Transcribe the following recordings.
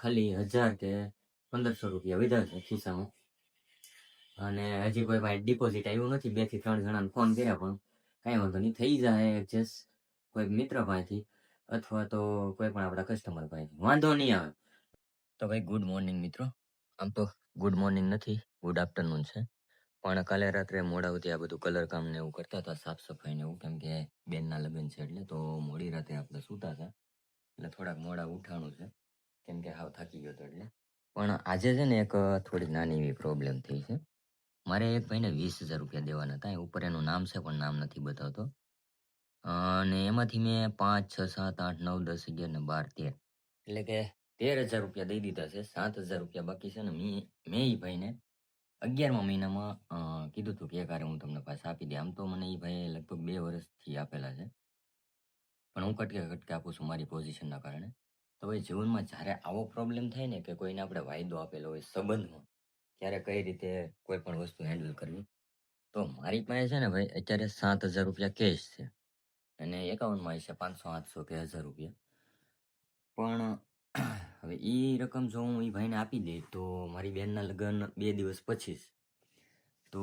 ખાલી હજાર કે પંદરસો રૂપિયા વિધા છે ખિસ્સામાં. અને હજી કોઈ પાસે ડિપોઝિટ આવ્યું નથી, બેથી ત્રણ જણાને ફોન કર્યા પણ કાંઈ વાંધો નહીં, થઈ જાય એડજસ્ટ કોઈ મિત્ર પાસેથી અથવા તો કોઈ પણ આપણા કસ્ટમર પાસેથી. વાંધો નહીં આવે. તો ભાઈ ગુડ મોર્નિંગ મિત્રો. આમ તો ગુડ મોર્નિંગ નથી ગુડ આફ્ટરનૂન છે. પણ કાલે રાત્રે મોડા સુધી આ બધું કલર કામ ને એવું કરતા હતા, સાફ સફાઈ ને એવું, કેમ કે બેનના લગ્ન છે એટલે તો મોડી રાતે આપણે સૂતા હતા. એટલે થોડાક મોડા ઉઠાણું છે. કેમ કે હાવ થાકી ગયો હતો એટલે. પણ આજે છે ને એક થોડી નાની એવી પ્રોબ્લેમ થઈ છે. મારે એક ભાઈને વીસ હજાર રૂપિયા દેવાના હતા. એ ઉપર એનું નામ છે પણ નામ નથી બતાવતો. અને એમાંથી મેં પાંચ, છ, સાત, આઠ, નવ, દસ, અગિયાર ને બાર, તેર. એટલે કે તેર હજાર રૂપિયા દઈ દીધા છે. સાત હજાર રૂપિયા બાકી છે ને મેં મેં એ ભાઈને અગિયારમા મહિનામાં કીધું હતું કે એક હું તમને પાછા આપી દે. આમ તો મને એ ભાઈએ લગભગ બે વર્ષથી આપેલા છે. પણ હું કટકે કટકે આપું છું મારી પોઝિશનના કારણે. તો ભાઈ જીવનમાં જ્યારે આવો પ્રોબ્લેમ થાય ને કે કોઈને આપણે વાયદો આપેલો હોય સંબંધમાં, ત્યારે કઈ રીતે કોઈ પણ વસ્તુ હેન્ડલ કરવી તો મારી પાસે છે ને ભાઈ અત્યારે સાત હજાર રૂપિયા કેશ છે અને એકાઉન્ટમાં હશે પાંચસો, આઠસો કે હજાર રૂપિયા પણ હવે એ રકમ જો હું એ ભાઈને આપી દઈ તો મારી બેનના લગ્ન બે દિવસ પછી. તો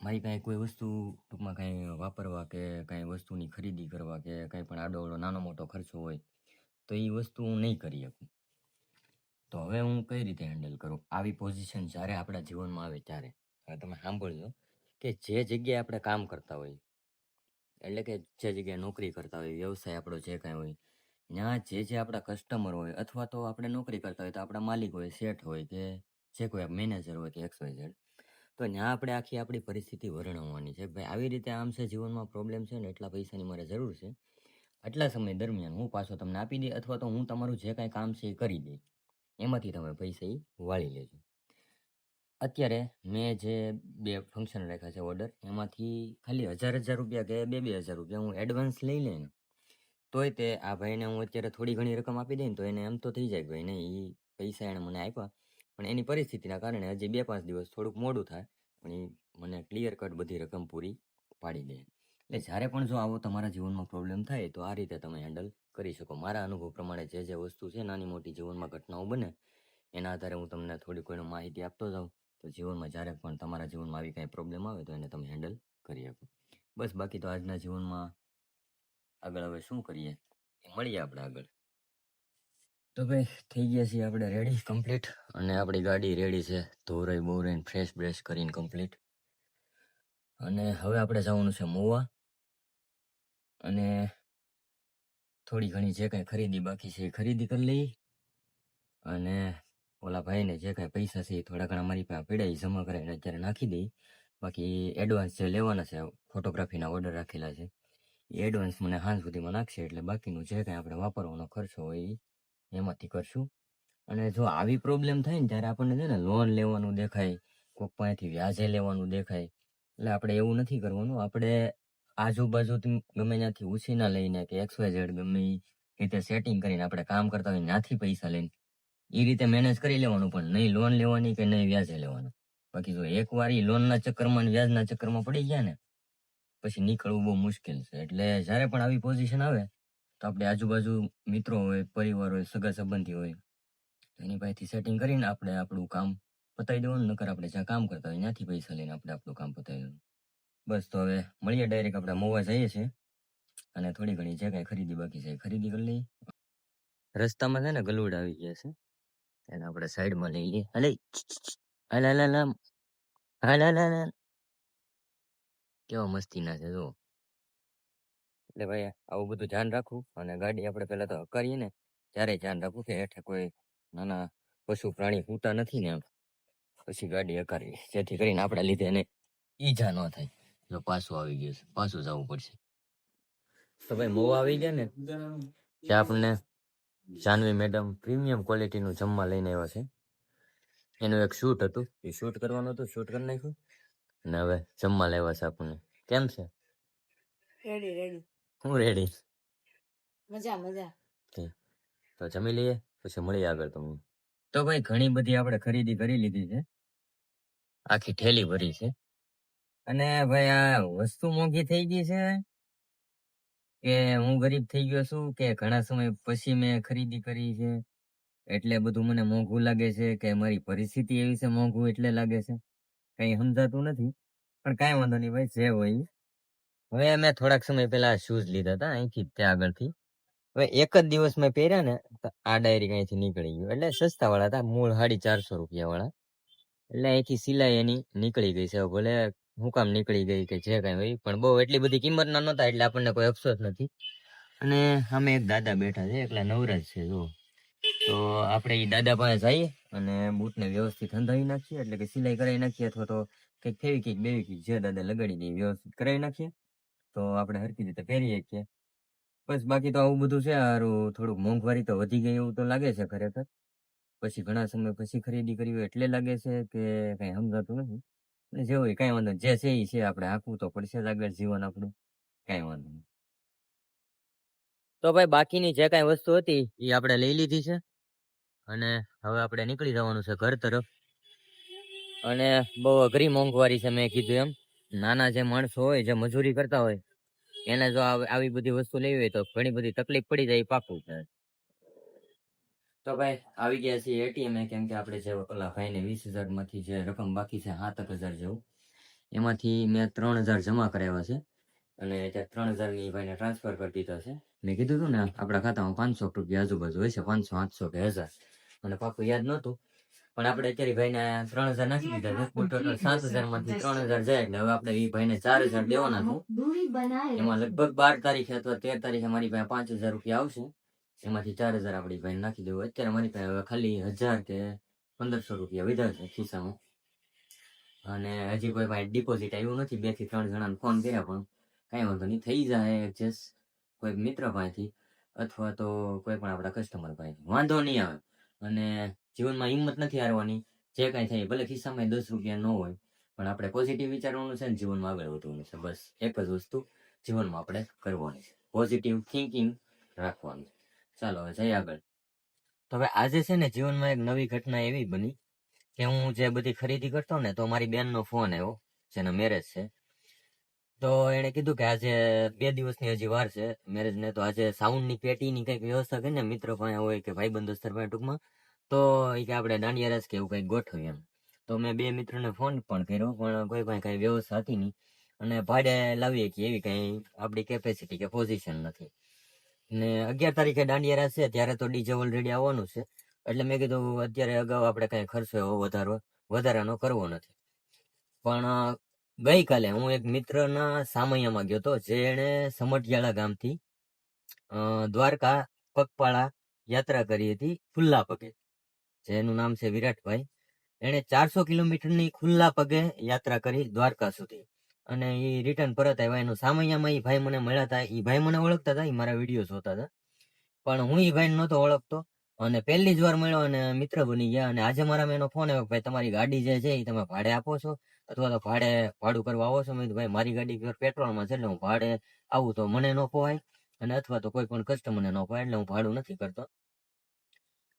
મારી પાસે કોઈ વસ્તુ ટૂંકમાં કાંઈ વાપરવા કે કાંઈ વસ્તુની ખરીદી કરવા કે કાંઈ પણ આડોઅવળો નાનો મોટો ખર્ચો હોય તો એ વસ્તુ હું નહીં કરી શકું. તો હવે હું કઈ રીતે હેન્ડલ કરું? આવી પોઝિશન જ્યારે આપણા જીવનમાં આવે ત્યારે. હવે તમે સાંભળજો કે જે જગ્યાએ આપણે કામ કરતા હોઈએ, એટલે કે જે જગ્યાએ નોકરી કરતા હોય વ્યવસાય આપણો જે કાંઈ હોય, ત્યાં જે જે આપણા કસ્ટમર હોય અથવા તો આપણે નોકરી કરતા હોય તો આપણા માલિક હોય, શેઠ હોય કે જે કોઈ મેનેજર હોય કે એક્સ વાય ઝેડ તો ત્યાં આપણે આખી આપણી પરિસ્થિતિ વર્ણવવાની છે. ભાઈ, આવી રીતે આમ છે, જીવનમાં પ્રોબ્લેમ છે ને એટલા પૈસાની મારે જરૂર છે. આટલા સમય દરમિયાન હું પાછો તમને આપી દઈ અથવા તો હું તમારું જે કાંઈ કામ છે એ કરી દઈ એમાંથી તમે પૈસા એ વાળી લેજો. અત્યારે મેં જે બે ફંક્શન રાખ્યા છે ઓર્ડર એમાંથી ખાલી હજાર હજાર રૂપિયા કે બે બે હજાર રૂપિયા હું એડવાન્સ લઈ લઈને, તોય તે આ ભાઈને હું અત્યારે થોડી ઘણી રકમ આપી દઈને તો એને એમ તો થઈ જાય કે ભાઈ એ પૈસા એણે મને આપ્યા. પણ એની પરિસ્થિતિના કારણે હજી બે પાંચ દિવસ થોડુંક મોડું થાય, પણ એ મને ક્લિયર કટ બધી રકમ પૂરી પાડી દે. એટલે જ્યારે પણ જો આવો તમારા જીવનમાં પ્રોબ્લેમ થાય, તો આ રીતે તમે હેન્ડલ કરી શકો. મારા અનુભવ પ્રમાણે જે જે વસ્તુ છે, નાની મોટી જીવનમાં ઘટનાઓ બને, એના આધારે હું તમને થોડી કોઈ માહિતી આપતો જાઉં. તો જીવનમાં જ્યારે પણ તમારા જીવનમાં આવી કાંઈ પ્રોબ્લેમ આવે, તો એને તમે હેન્ડલ કરી શકો. બસ, બાકી તો આજના જીવનમાં આગળ હવે શું કરીએ? એ મળીએ આપણે આગળ. તો ભાઈ, થઈ ગયા છીએ આપણે રેડી કમ્પ્લીટ અને આપણી ગાડી રેડી છે. ધોરાઈ બોરાઈને ફ્રેશ બ્રેશ કરીને કમ્પ્લીટ અને હવે આપણે જવાનું છે મોવા. અને થોડી ઘણી જે કાંઈ ખરીદી બાકી છે એ ખરીદી કરી લઈ. અને ઓલા ભાઈને જે કાંઈ પૈસા છે એ થોડા ઘણા મારી પાસે પડ્યા, એ જમા કરાવીને અત્યારે નાખી દઈ. બાકી એડવાન્સ જે લેવાના છે ફોટોગ્રાફીના ઓર્ડર રાખેલા છે, એ એડવાન્સ મને હાંજ સુધીમાં નાખશે, એટલે બાકીનું જે કાંઈ આપણે વાપરવાનો ખર્ચો હોય એમાંથી કરશું. અને જો આવી પ્રોબ્લેમ થાય ને ત્યારે આપણને છે ને લોન લેવાનું દેખાય કોઈક પાસેથી વ્યાજે લેવાનું દેખાય. એટલે આપણે એવું નથી કરવાનું, આપણે આજુબાજુથી ગમે ત્યાંથી ઉછીના લઈને કે એક્સ વાય ઝેડ ગમે એ રીતે સેટિંગ કરીને આપણે કામ કરતા હોય ત્યાંથી પૈસા લઈને એ રીતે મેનેજ કરી લેવાનું પણ નહીં લોન લેવાની કે નહીં વ્યાજે લેવાનું. બાકી જો એકવાર એ લોનના ચક્કરમાં વ્યાજના ચક્કરમાં પડી ગયા ને, પછી નીકળવું બહુ મુશ્કેલ છે. એટલે જ્યારે પણ આવી પોઝિશન આવે, તો આપણે આજુબાજુ મિત્રો હોય, પરિવાર હોય, સગા સંબંધી હોય એની પાસેથી સેટિંગ કરીને આપણે આપણું કામ પતાવી દેવાનું, નકર આપણે જ્યાં કામ કરતા હોય ત્યાંથી પૈસા લઈને આપણે આપણું કામ પતાવી દેવાનું. બસ તો હવે મળીએ ડાયરેક્ટ આપણે મોવા જઈએ છીએ. અને થોડી ઘણી જે કાંઈ ખરીદી બાકી છે ખરીદી કરી લઈએ. રસ્તામાં છે ને ગલુડ આવી ગયા છે. એને આપણે સાઈડમાં લઈ લઈએ. હલે. હાલ હાલ હાલ. હાલ. કેવા મસ્તીના છે, જો. એટલે ભાઈ, આવું બધું ધ્યાન રાખવું અને ગાડી આપણે પહેલાં તો હકારીએ ને, ત્યારે ધ્યાન રાખવું કે હેઠે કોઈ નાના પશુ પ્રાણી સૂતા નથી ને પછી ગાડી હકારવી જેથી કરીને આપણા લીધે એને ઈજા ન થાય. જો પાછું આવી ગયું છે. પાછું જવું પડશે. તો ભાઈ મોવા આવી ગયા ને ત્યાં આપણને જાનવી મેડમ પ્રીમિયમ ક્વોલિટીનું જમવા લઈને આવ્યા છે. એનું એક શૂટ હતું. એ શૂટ કરવાનું હતું. શૂટ કરી નાખ્યું. અને હવે જમવા લેવા છે આપણને. કેમ છે? રેડી રેડી હું રેડી મજા મજા. તો જમી લઈએ પછી મળીએ આગળ તમને. તો ભાઈ ઘણી બધી આપણે ખરીદી કરી લીધી છે. આખી ઠેલી ભરી છે. અને ભાઈ આ વસ્તુ મોંઘી થઈ ગઈ છે કે હું ગરીબ થઈ ગયો છું કે ઘણા સમય પછી મેં ખરીદી કરી છે. એટલે બધું મને મોંઘું લાગે છે કે મારી પરિસ્થિતિ એવી છે મોંઘું એટલે લાગે છે. કઈ સમજાતું નથી. પણ કાંઈ વાંધો નહીં ભાઈ, જે હોય. હવે મેં થોડાક સમય પહેલા શૂઝ લીધા હતા અહીંથી ત્યાં આગળથી. હવે એક જ દિવસ મેં પહેર્યા ને તો આ ડાયરી અહીંથી નીકળી ગયું. એટલે સસ્તા વાળા હતા, મૂળ સાડી ચારસો રૂપિયા વાળા એટલે અહીંથી સિલાઈ એની નીકળી ગઈ છે. ભલે હું કામ નીકળી ગઈ કે જે કાંઈ હોય, પણ બહુ એટલી બધી કિંમતના નહોતા એટલે આપણને કોઈ અફસોસ નથી. અને અમે એક દાદા બેઠા છે, એકલા નવરાજ છે જો તો આપણે એ દાદા પાસે જઈએ અને બૂટને વ્યવસ્થિત હંધાવી નાખીએ, એટલે કે સિલાઈ કરાવી નાખીએ, અથવા તો કંઈક ફેવી કંઈક બેવી કંઈક જે દાદા લગાડી દઈએ વ્યવસ્થિત કરાવી નાખીએ. તો આપણે હરકી રીતે પહેરી શકીએ. બસ બાકી તો આવું બધું છે સારું થોડુંક મોંઘવારી તો વધી ગઈ એવું તો લાગે છે ખરેખર. પછી ઘણા સમય પછી ખરીદી કરી હોય એટલે લાગે છે કે કઈ સમજાતું નથી. અને કઈ વાંધો. જે છે એ છે આપણે આખવું તો પડશે આગળ જીવન આપણું. કઈ વાંધો નહીં. તો ભાઈ બાકીની જે કાંઈ વસ્તુ હતી એ આપણે લઈ લીધી છે. અને હવે આપણે નીકળી જવાનું છે ઘર તરફ. અને બહુ અઘરી મોંઘવારી છે મેં કીધું એમ. નાના જે માણસો હોય, જે મજૂરી કરતા હોય, એને જો આવી બધી વસ્તુ લેવી હોય તો ઘણી બધી તકલીફ પડી જાય પાકું તો ભાઈ આવી ગયા છીએ એટીએમ કેમ કે આપણે જે ઓલા ભાઈને વીસ હજારમાંથી જે રકમ બાકી છે સાત હજાર જેવું એમાંથી મેં ત્રણ હજાર જમા કરાવ્યા છે. અને ત્યાં ત્રણ હજારની ભાઈને ટ્રાન્સફર કરી દીધા છે. મેં કીધું હતું ને આપણા ખાતામાં પાંચસો રૂપિયા આજુબાજુ હોય છે પાંચસો આઠસો કે હજાર. મને પાકું યાદ નહોતું પણ આપણે અત્યારે ભાઈને ત્રણ હજાર નાખી દીધા છે. ટોટલ સાત હજારમાંથી ત્રણ હજાર જાય એટલે હવે આપણે એ ભાઈને ચાર હજાર દેવાના છે. એમાં લગભગ બાર તારીખે અથવા તેર તારીખે મારી પાસે પાંચ હજાર રૂપિયા આવશે. એમાંથી ચાર હજાર આપણી પાસે નાખી દેવું. અત્યારે મારી પાસે હવે ખાલી હજાર કે પંદરસો રૂપિયા વધ્યા છે ખિસ્સામાં. અને હજી કોઈ પાસે ડિપોઝિટ આવ્યું નથી. બેથી ત્રણ જણાને ફોન કર્યા પણ કાંઈ વાંધો નહીં. થઈ જાય એડજસ્ટ કોઈ મિત્ર પાસેથી અથવા તો કોઈ પણ આપણા કસ્ટમર પાસેથી. વાંધો નહીં આવે. અને જીવનમાં હિંમત નથી હારવાની. જે કાંઈ થાય, ભલે ખિસ્સામાં દસ રૂપિયા ન હોય, પણ આપણે પોઝિટિવ વિચારવાનું છે ને જીવનમાં આગળ વધવાનું છે. બસ એક જ વસ્તુ જીવનમાં આપણે કરવાની છે. પોઝિટિવ થિંકિંગ રાખવાનું ચાલો, હવે જઈએ આગળ. તો હવે આજે છે ને જીવનમાં એક નવી ઘટના એવી બની કે હું જે બધી ખરીદી કરતો ને તો મારી બેનનો ફોન આવ્યો, જેનો મેરેજ છે. તો એણે કીધું કે આજે બે દિવસની હજી વાર છે મેરેજ ને, તો આજે સાઉન્ડની પેટીની કંઈક વ્યવસ્થા કરીને મિત્ર પાસે હોય કે ભાઈબંધ દોસ્તર પાસે ટૂંકમાં, તો એ કે આપણે દાંડિયા રસ કે એવું કંઈક ગોઠવ્યું એમ. તો મેં બે મિત્રોને ફોન પણ કર્યો, પણ કોઈ પાસે કાંઈ વ્યવસ્થા હતી નહીં. અને ભાડે લાવીએ કે એવી કંઈ આપણી કેપેસિટી કે પોઝિશન નથી. ને અગિયાર તારીખે દાંડિયા રાસ છે ત્યારે તો ડીજે ઓલરેડી આવવાનું છે. એટલે મેં કીધું અત્યારે અગાઉ આપણે કાંઈ ખર્ચો એવો વધારો વધારાનો કરવો નથી. પણ ગઈકાલે હું એક મિત્રના સામૈયામાં ગયો હતો, જેણે સમઢિયાળા ગામથી દ્વારકા પગપાળા યાત્રા કરી હતી ખુલ્લા પગે. જેનું નામ છે વિરાટભાઈ. એણે ચારસો કિલોમીટરની ખુલ્લા પગે યાત્રા કરી દ્વારકા સુધી. અને એ રિટર્ન પરત આવ્યા, એનું સામૈયામાં એ ભાઈ મને મળ્યા હતા એ ભાઈ મને ઓળખતા હતા એ મારા વીડિયો જોતા હતા પણ હું એ ભાઈને નહોતો ઓળખતો. અને પહેલી જ વાર મળ્યો અને મિત્ર બની ગયા. અને આજે મારા એનો ફોન આવ્યો ભાઈ, તમારી ગાડી જે છે એ તમે ભાડે આપો છો? અથવા તો ભાડે ભાડું કરવા આવો છો? મેં ભાઈ, મારી ગાડી પેટ્રોલમાં છે, એટલે હું ભાડે આવું તો મને ન પોવાય અને અથવા તો કોઈ પણ કસ્ટમરને ન પોવાય એટલે હું ભાડું નથી કરતો.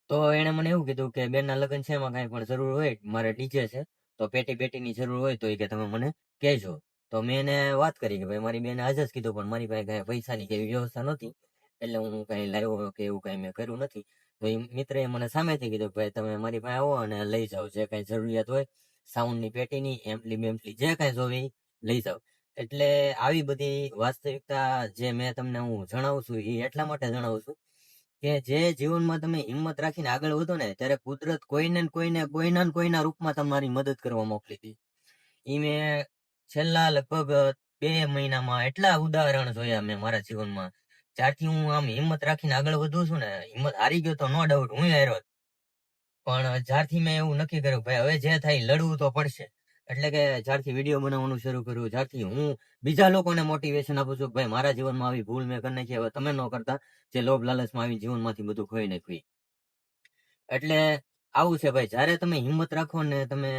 તો એણે મને એવું કીધું કે, બેનના લગ્ન છે, એમાં કાંઈ પણ જરૂર હોય? મારે ડીજે છે, તો પેટી પેટીની જરૂર હોય, તો એ કે તમે મને કહેજો. તો મેં એને વાત કરી કે ભાઈ, મારી બેને આજે જ કીધું, પણ મારી પાસે કાંઈ પૈસાની કે વ્યવસ્થા નહોતી. એટલે હું કાંઈ લાવ્યો કે એવું કાંઈ મેં કર્યું નથી. તો એ મિત્રએ મને સામેથી કીધું ભાઈ, તમે મારી પાસે આવો અને લઈ જાઓ. જે કાંઈ જરૂરિયાત હોય, સાઉન્ડની પેટીની, એમ્પલી બેમ્પલી, જે કાંઈ જોવી લઈ જાઓ. એટલે આવી બધી વાસ્તવિકતા જે મેં તમને હું જણાવું છું, એ એટલા માટે જણાવું છું કે જે જીવનમાં તમે હિંમત રાખીને આગળ વધો ને, ત્યારે કુદરત કોઈને કોઈને, કોઈના કોઈના રૂપમાં તમારી મદદ કરવા મોકલી હતી એ મેં છેલ્લા લગભગ બે મહિનામાં એટલા ઉદાહરણ જોયા મેં મારા જીવનમાં. જ્યારથી હું આમ હિંમત રાખીને આગળ વધું છું ને, હિંમત હારી ગયો તો નો ડાઉટ હું હાર્યો પણ જ્યારથી મેં એવું નક્કી કર્યું, ભાઈ, હવે જે થાય લડવું તો પડશે. એટલે કે જ્યારથી વીડિયો બનાવવાનું શરૂ કર્યું, જ્યારથી હું બીજા લોકોને મોટિવેશન આપું છું ભાઈ, મારા જીવનમાં આવી ભૂલ મેં કરી નાખી, હવે તમે ન કરતા જે લોભ લાલચમાં આવી જીવનમાંથી બધું ખોઈ નાખ્યું. એટલે, આવું છે ભાઈ, જ્યારે તમે હિંમત રાખો ને, તમે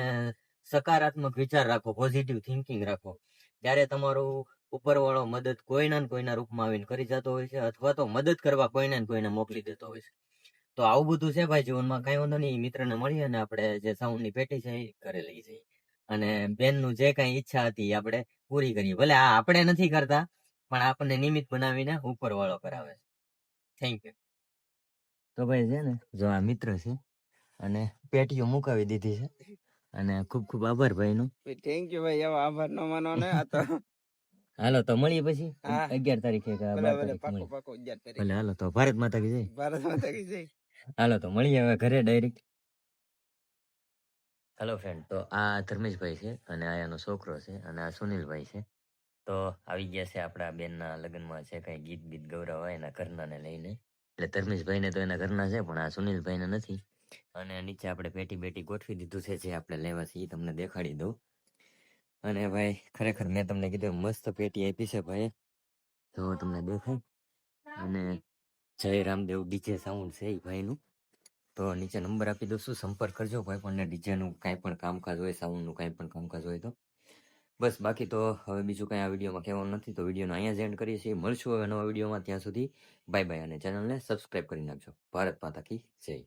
સકારાત્મક વિચાર રાખો પોઝિટિવ થિંકિંગ રાખો. ત્યારે તમારું ઉપરવાળો મદદ કોઈના કોઈના રૂપમાં આવીને કરી જતો હોય છે અથવા તો મદદ કરવા કોઈને કોઈને મોકલી દેતો હોય છે. તો આવું બધું છે ભાઈ જીવનમાં કઈ વાંધો નહીં, મિત્રને મળીએ અને આપણે જે સાઉન્ડની પેટી છે એ કરી લઈ જઈએ અને બેનનું જે કઈ ઈચ્છા હતી આપણે પૂરી કરીએ. ભલે આ આપણે નથી કરતા, પણ આપણને નિમિત્ત બનાવીને ઉપરવાળો કરાવે છે. થેન્ક યુ તો ભાઈ છે ને, જો આ મિત્ર છે અને પેટીઓ મુકાવી દીધી છે અને ખૂબ ખૂબ આભાર ભાઈનો. થેન્ક યુ ભાઈ એવો આભાર નો માનો ને આ તો હાલો તો મળીએ પછી. અગિયાર તારીખે ભલે હાલો તો ભારત માતા કી જય. ભારત માતા કી જય. હાલો તો મળીએ હવે ઘરે ડાયરેક્ટ હેલો ફ્રેન્ડ તો આ ધર્મેશભાઈ છે અને આ એનો છોકરો છે અને આ સુનિલભાઈ છે. તો આવી ગયા છે આપણા બેનના લગ્નમાં છે કઈ ગીત બીત ગૌરવ એના ઘરનાને લઈને. એટલે ધર્મેશભાઈને તો એના ઘરના છે પણ આ સુનિલભાઈને નથી. અને નીચે આપણે પેટી બેટી ગોઠવી દીધું છે, જે આપણે લેવા છે એ તમને દેખાડી દઉં. અને ભાઈ, ખરેખર મેં તમને કીધું મસ્ત પેટી આપી છે ભાઈ. તો તમને દેખાય. અને જય રામદેવ ડીજે સાઉન્ડ છે એ ભાઈનું. તો નીચે નંબર આપી દઉં છું, સંપર્ક કરજો ભાઈ પણ ડીજેનું કાંઈ પણ કામકાજ હોય સાઉન્ડનું કાંઈ પણ કામકાજ હોય તો. બસ, બાકી તો હવે બીજું કાંઈ આ વિડીયોમાં કહેવાનું નથી, તો વિડીયોનો અહીંયા જ એન્ડ કરીએ છીએ. મળશું હવે નવા વિડીયોમાં, ત્યાં સુધી બાય બાય અને ચેનલને સબસ્ક્રાઈબ કરી નાખજો. ભારત માતા કી જય.